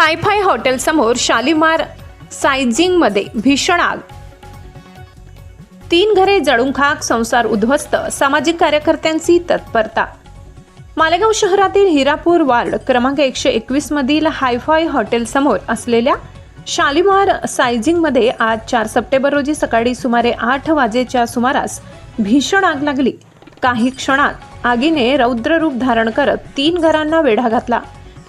Hi fi हॉटेलसमोर Shalimar सायझिंगमध्ये भीषण आग. तीन घरे जळून खाक संसार उद्ध्वस्त सामाजिक कार्यकर्त्यांची तत्परता. मालेगाव शहरातील हिरापूर वार्ड क्रमांक एकशे एकवीस मधील हायफाय हॉटेलसमोर असलेल्या शालिमार सायझिंगमध्ये आज चार सप्टेंबर रोजी सकाळी सुमारे आठ वाजेच्या सुमारास भीषण आग लागली. काही क्षणात आगीने रौद्र रूप धारण करत तीन घरांना वेढा घातला.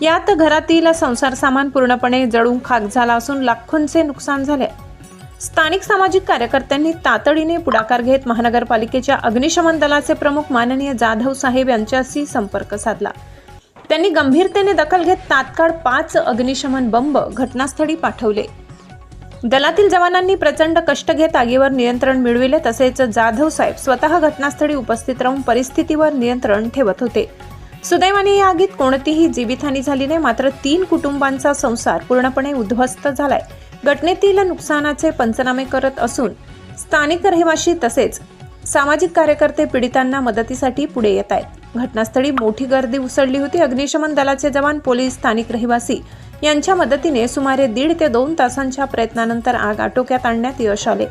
यात घरातील संसार सामान पूर्णपणे जळून खाक झाला असून लाखोंचे नुकसान झाले. स्थानिक सामाजिक कार्यकर्त्यांनी तातडीने पुढाकार घेत महानगरपालिकेच्या अग्निशमन दलाचे प्रमुख माननीय जाधव साहेब यांच्याशी संपर्क साधला. त्यांनी गंभीरतेने दखल घेत तात्काळ पाच अग्निशमन बंब घटनास्थळी पाठवले. दलातील जवानांनी प्रचंड कष्ट घेत आगीवर नियंत्रण मिळविले तसेच जाधव साहेब स्वतः घटनास्थळी उपस्थित राहून परिस्थितीवर नियंत्रण ठेवत होते. सुदैवाने या आगीत कोणतीही जीवितहानी झाली नाही मात्र तीन कुटुंबांचा संसार पूर्णपणे उद्ध्वस्त झालाय. घटनेतील नुकसानाचे पंचनामे करत असून स्थानिक रहिवाशी तसेच सामाजिक कार्यकर्ते पीडितांना मदतीसाठी पुढे येत आहेत. घटनास्थळी मोठी गर्दी उसळली होती. अग्निशमन दलाचे जवान पोलीस स्थानिक रहिवासी यांच्या मदतीने सुमारे दीड ते दोन तासांच्या प्रयत्नानंतर आग आटोक्यात आणण्यात यश आले.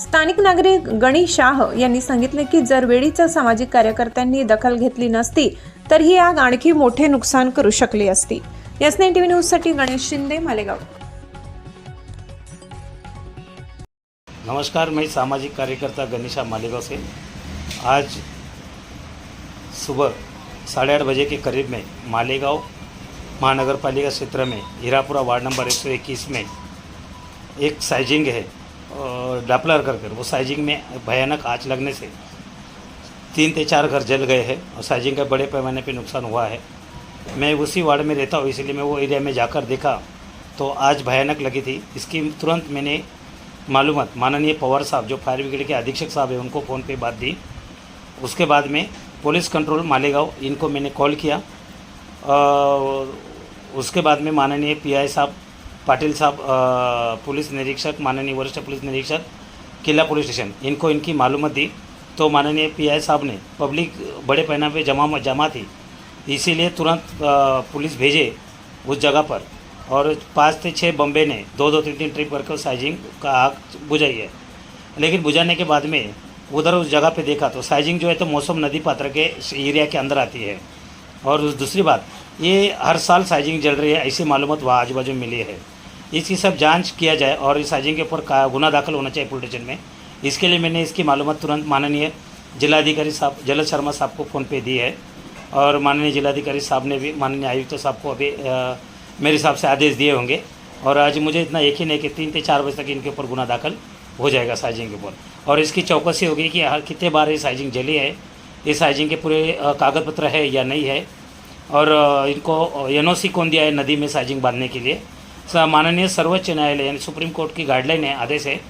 स्थानिक नागरिक गणी शाह यांनी सांगितले की जर वेळीच सामाजिक कार्यकर्त्यांनी दखल घेतली नसती तर ही आग आणखी मोठे नुकसान करू शकली असती. एस नाईन टीव्ही न्यूजसाठी गणेश शिंदे मालेगाव. नमस्कार मैं सामाजिक कार्यकर्ता गणेशा मालेगांव से आज सुबह साढ़े आठ बजे के करीब में मालेगांव महानगर पालिका क्षेत्र में हीरापुरा वार्ड नंबर 121 में एक साइजिंग है डपलर कर कर वो साइजिंग में भयानक आँच लगने से तीन से चार घर जल गए हैं और साइजिंग का बड़े पैमाने पे नुकसान हुआ है। मैं उसी वार्ड में रहता हूँ, इसलिए मैं वो एरिया में जाकर देखा तो आज भयानक लगी थी। इसकी तुरंत मैंने मालूमात, माननीय पवार साहब, जो फायर ब्रिगेड के अधीक्षक साहब हैं, उनको फ़ोन पे बात दी। उसके बाद में पुलिस कंट्रोल मालेगांव, इनको मैंने कॉल किया। और उसके बाद में माननीय पीआई साहब, पाटिल साहब पुलिस निरीक्षक, माननीय वरिष्ठ पुलिस निरीक्षक, किला पुलिस स्टेशन, इनको इनकी मालूमत दी। तो माननीय पीआई साहब ने पब्लिक बड़े पैमाने पे जमा जमा थी। इसीलिए तुरंत पुलिस भेजे उस जगह पर। और पाँच से छः बम्बे ने दो दो, तीन तीन ट्रिप करके साइजिंग का आग बुझाई है। लेकिन बुझाने के बाद में उधर उस जगह पे देखा तो साइजिंग जो है तो मौसम नदी पात्र के एरिया के अंदर आती है। और दूसरी बात, ये हर साल साइजिंग जल रही है, ऐसी मालूमत वहाँ आजू बाजू मिली है। इसकी सब जाँच किया जाए और इस साइजिंग के ऊपर गुना दाखिल होना चाहिए पुलिस स्टेशन में। इसके लिए मैंने इसकी मालूमत तुरंत माननीय जिलाधिकारी साहब जलद शर्मा साहब को फ़ोन पे दी है। और माननीय जिलाधिकारी साहब ने भी माननीय आयुक्त साहब को अभी अ, मेरे हिसाब से आदेश दिए होंगे। और आज मुझे इतना यकीन है कि तीन से चार बजे तक इनके ऊपर गुना दाखिल हो जाएगा साइजिंग के ऊपर। और इसकी चौकसी होगी कि हर कितने बार ये साइजिंग जली है ये साइजिंग के पूरे कागज़ पत्र है या नहीं है। और इनको एनओसी कौन दिया है नदी में साइजिंग बांधने के लिए? माननीय सर्वोच्च न्यायालय यानी सुप्रीम कोर्ट की गाइडलाइन है आदेश है।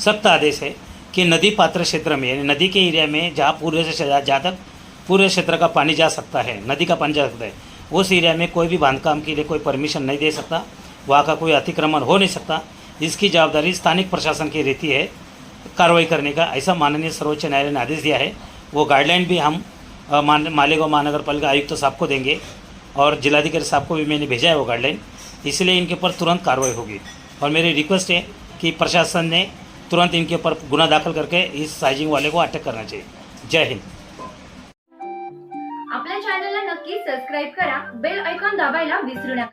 सख्त आदेश है कि नदी पात्र क्षेत्र में, यानी नदी के एरिया में जहाँ पूर्व से जहाँ तक पूरे क्षेत्र का पानी जा सकता है, नदी का पानी जा सकता है, उस एरिया में कोई भी बांधकाम के लिए कोई परमिशन नहीं दे सकता, वहाँ का कोई अतिक्रमण हो नहीं सकता। इसकी जवाबदारी स्थानिक प्रशासन की रहती है कार्रवाई करने का। ऐसा माननीय सर्वोच्च न्यायालय ने आदेश दिया है। वो गाइडलाइन भी हम मान, मालेगांव महानगर पालिका आयुक्त तो साहब को देंगे और जिलाधिकारी साहब को भी मैंने भेजा है वो गाइडलाइन इसलिए इनके ऊपर तुरंत कार्रवाई होगी। और मेरी रिक्वेस्ट है कि प्रशासन ने तुरंत इनके ऊपर गुना दाखिल करके इस साइजिंग वाले को अटक करना चाहिए। जय हिंद। आपल्या चॅनलला नक्की सबस्क्राईब करा बेल ऐकॉन दाबायला विसरू नका.